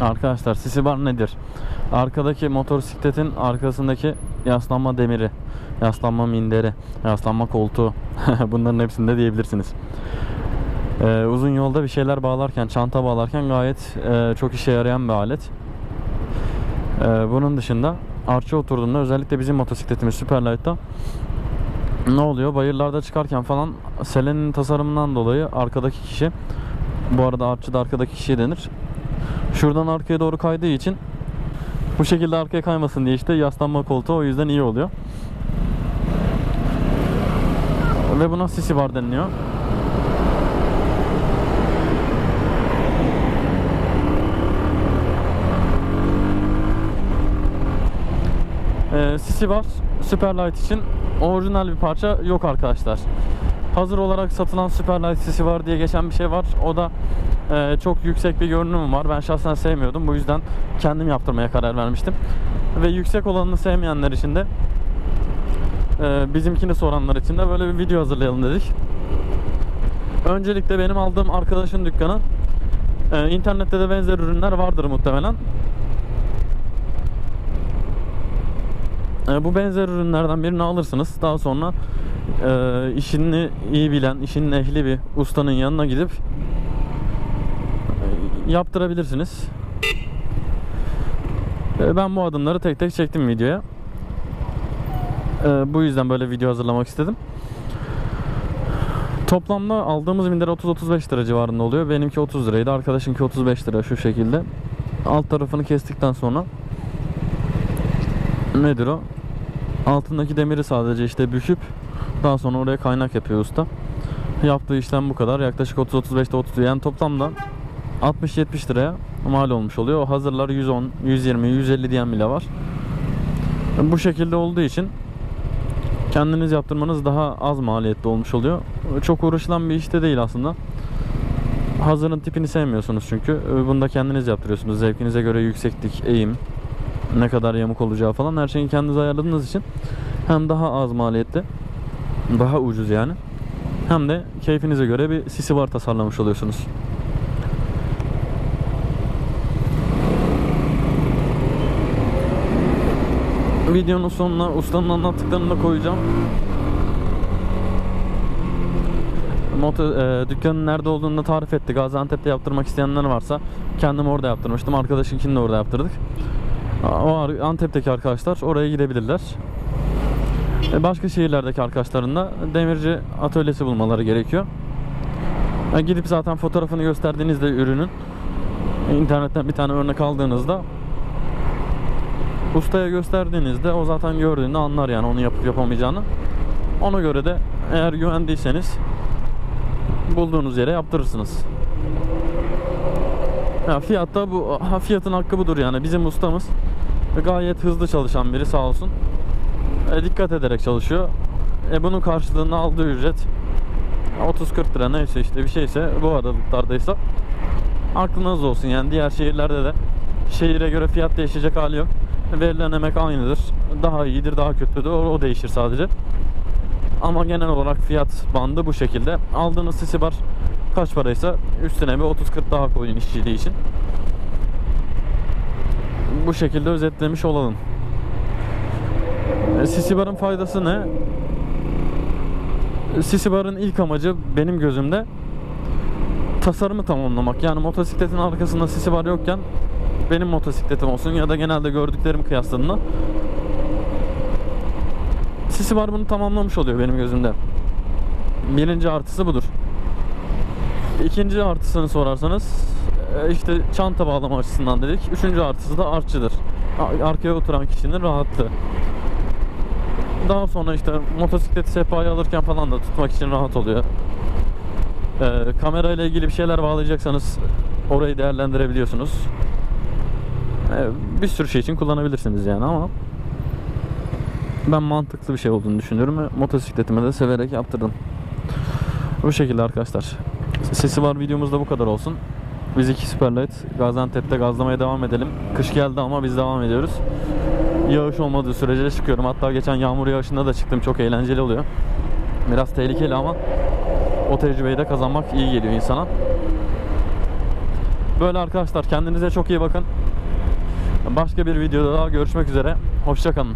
Arkadaşlar sisi bar nedir? Arkadaki motosikletin arkasındaki yaslanma demiri, yaslanma minderi, yaslanma koltuğu bunların hepsinde diyebilirsiniz. Ee, uzun yolda bir şeyler bağlarken, çanta bağlarken gayet e, çok işe yarayan bir alet. Ee, bunun dışında arça oturduğunda özellikle bizim motosikletimiz Superlight'ta ne oluyor? Bayırlarda çıkarken falan Selen'in tasarımından dolayı arkadaki kişi bu arada artçı da arkadaki kişiye denir. Şuradan arkaya doğru kaydığı için bu şekilde arkaya kaymasın diye işte yaslanma koltuğu o yüzden iyi oluyor. Ve buna sisi bar deniliyor. Sisi var Superlight için orijinal bir parça yok arkadaşlar. Hazır olarak satılan Superlight sisi var diye geçen bir şey var. O da e, çok yüksek bir görünüm var. Ben şahsen sevmiyordum. Bu yüzden kendim yaptırmaya karar vermiştim. Ve yüksek olanını sevmeyenler için de e, bizimkini soranlar için de böyle bir video hazırlayalım dedik. Öncelikle benim aldığım arkadaşın dükkanı. E, internette de benzer ürünler vardır muhtemelen. E, bu benzer ürünlerden birini alırsınız. Daha sonra e, işini iyi bilen, işinin ehli bir ustanın yanına gidip e, yaptırabilirsiniz. E, ben bu adımları tek tek çektim videoya. E, bu yüzden böyle video hazırlamak istedim. Toplamda aldığımız minder 30-35 lira civarında oluyor. Benimki 30 liraydı. Arkadaşınki 35 lira şu şekilde. Alt tarafını kestikten sonra nedir o? Altındaki demiri sadece işte büküp daha sonra oraya kaynak yapıyor usta. Yaptığı işlem bu kadar. Yaklaşık 30-35'te 30 yani toplamda 60-70 liraya mal olmuş oluyor. O hazırlar 110, 120, 150 diyen bile var. Bu şekilde olduğu için kendiniz yaptırmanız daha az maliyetli olmuş oluyor. Çok uğraşılan bir işte değil aslında. Hazırın tipini sevmiyorsunuz çünkü. Bunu da kendiniz yaptırıyorsunuz. Zevkinize göre yükseklik, eğim, ne kadar yamuk olacağı falan her şeyi kendiniz ayarladığınız için hem daha az maliyetli, daha ucuz yani. Hem de keyfinize göre bir sisi var tasarlamış oluyorsunuz. Videonun sonuna ustanın anlattıklarını da koyacağım. Moto, e, dükkanın nerede olduğunu da tarif etti. Gaziantep'te yaptırmak isteyenler varsa kendim orada yaptırmıştım. Arkadaşınkini de orada yaptırdık. Antep'teki arkadaşlar oraya gidebilirler. E, Başka şehirlerdeki arkadaşların da demirci atölyesi bulmaları gerekiyor. E, Gidip zaten fotoğrafını gösterdiğinizde ürünün e, internetten bir tane örnek aldığınızda ustaya gösterdiğinizde o zaten gördüğünde anlar yani onu yapıp yapamayacağını. Ona göre de eğer güvendiyseniz bulduğunuz yere yaptırırsınız. Ya fiyatta bu ha, fiyatın hakkı budur yani. Bizim ustamız gayet hızlı çalışan biri sağ olsun. E, dikkat ederek çalışıyor. E, bunun karşılığında aldığı ücret 30-40 lira neyse işte bir şeyse bu aralıklardaysa aklınız olsun yani diğer şehirlerde de şehire göre fiyat değişecek hali yok. Verilen emek aynıdır. Daha iyidir, daha kötüdür. O, değişir sadece. Ama genel olarak fiyat bandı bu şekilde. Aldığınız sisi bar kaç paraysa üstüne bir 30-40 daha koyun işçiliği için. Bu şekilde özetlemiş olalım. E, Sisi barın faydası ne? E, Sisi barın ilk amacı benim gözümde tasarımı tamamlamak. Yani motosikletin arkasında sisi bar yokken benim motosikletim olsun ya da genelde gördüklerim kıyasladığında sisi bar bunu tamamlamış oluyor benim gözümde. Birinci artısı budur. İkinci artısını sorarsanız e, işte çanta bağlama açısından dedik. Üçüncü artısı da artçıdır. Arkaya oturan kişinin rahatlığı. Daha sonra işte motosikleti sehpaya alırken falan da tutmak için rahat oluyor. Ee, kamera ile ilgili bir şeyler bağlayacaksanız orayı değerlendirebiliyorsunuz. Ee, bir sürü şey için kullanabilirsiniz yani ama ben mantıklı bir şey olduğunu düşünüyorum ve motosikletime de severek yaptırdım. Bu şekilde arkadaşlar. Sesi var videomuzda bu kadar olsun. Biz iki Superlight Gaziantep'te gazlamaya devam edelim. Kış geldi ama biz devam ediyoruz. Yağış olmadığı sürece çıkıyorum. Hatta geçen yağmur yağışında da çıktım. Çok eğlenceli oluyor. Biraz tehlikeli ama o tecrübeyi de kazanmak iyi geliyor insana. Böyle arkadaşlar kendinize çok iyi bakın. Başka bir videoda daha görüşmek üzere. Hoşçakalın.